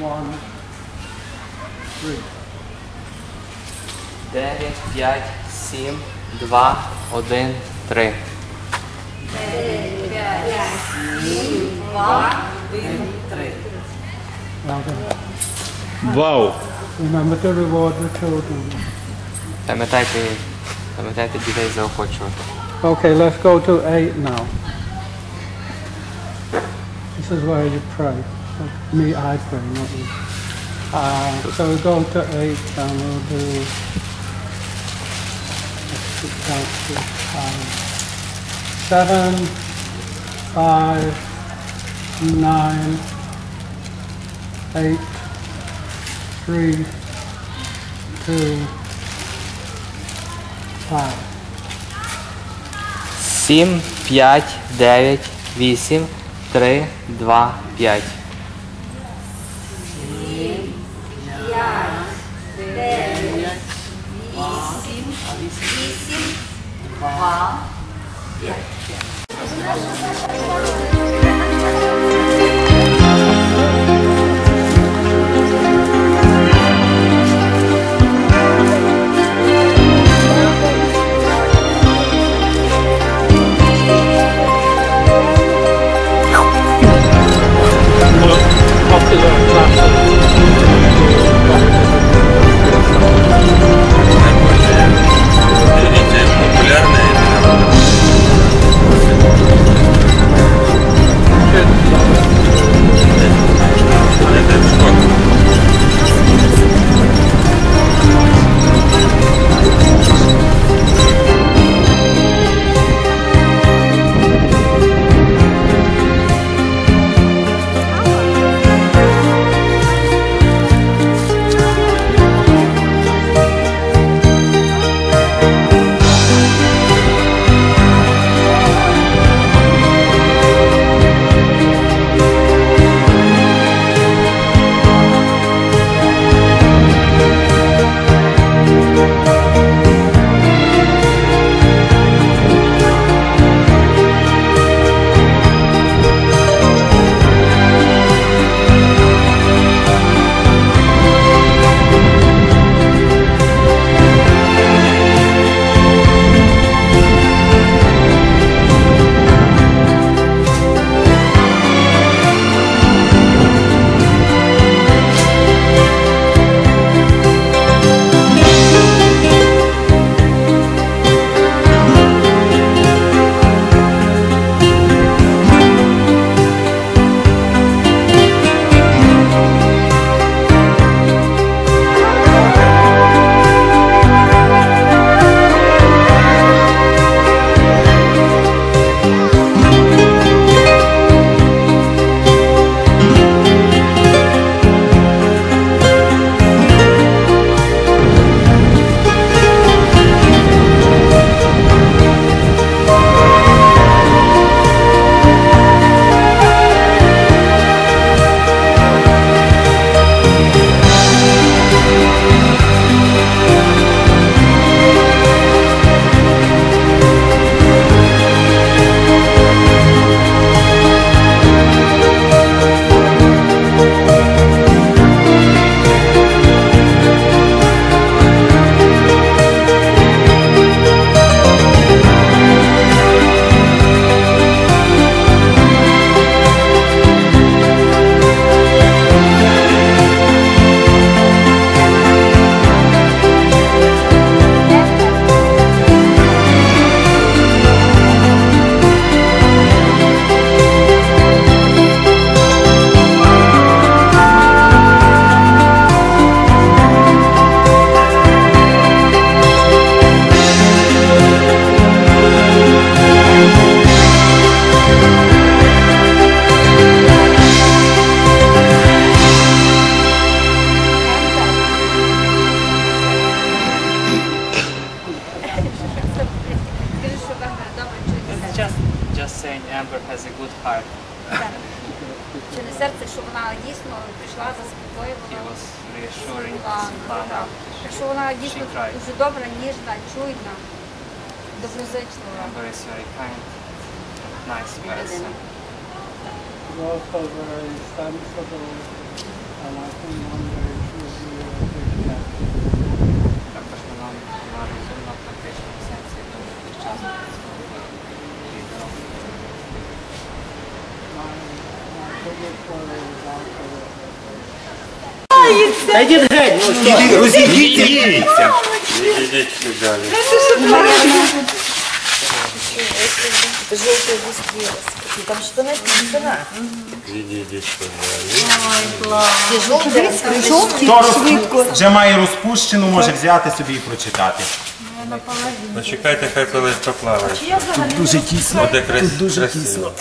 One, three. 9, 5, 7, 2, 1, 3. Louder. Вау! Remember to reward the children. Пам'ятайте, пам'ятайте дітей заохочувати. Okay, let's go to eight now. This is where you pray. Me, I pray, not you. Uh, so we go to eight and we'll do. Seven, five, nine, eight, three, two, five. 7, 5, 9, 8, 3, 2, 5. Reassuring Так, що вона дійсно дуже добра, ніжна, чуйна, доброзичлива. Також вона, вона розумна в практичному сенсі, я думаю, час буде Та йдіть геть, ну що? Розійдіться. Ідіть далі. Желтые быстрее. Там штаны, штана. Ідіть далі. Хто роз... вже має розпущену, може взяти собі і прочитати. Ну чекайте, хай колись поплаває. Дуже тісно. Буде крас- красиво.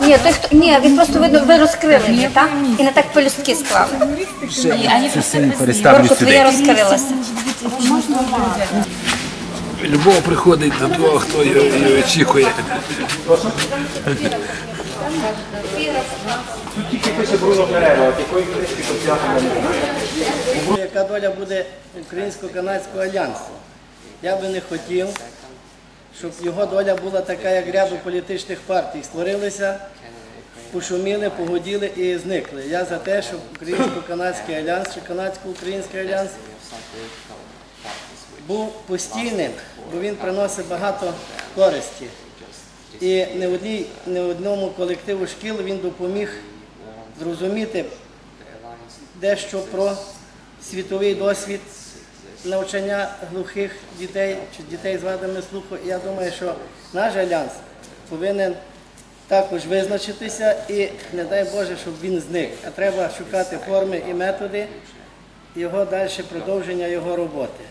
Ні, той, хто, ні, він просто видно, ви розкрили її, так? І не так пелюстки склали. Переставлю сюди. розкрилася. Любов приходить до того, хто її, її очікує. Тільки пише Бруно Ферреро, от якої книжки посвятено. Яка доля буде українсько-канадського альянсу? Я би не хотів, щоб його доля була така, як ряду політичних партій. Створилися, пошуміли, погоділи і зникли. Я за те, щоб українсько-канадський альянс чи канадсько-український альянс був постійним, бо він приносить багато користі. І не, одній, не одному колективу шкіл він допоміг зрозуміти дещо про світовий досвід навчання глухих дітей чи дітей з вадами слуху. І я думаю, що наш альянс повинен також визначитися і не дай Боже, щоб він зник. А треба шукати форми і методи його далі продовження його роботи.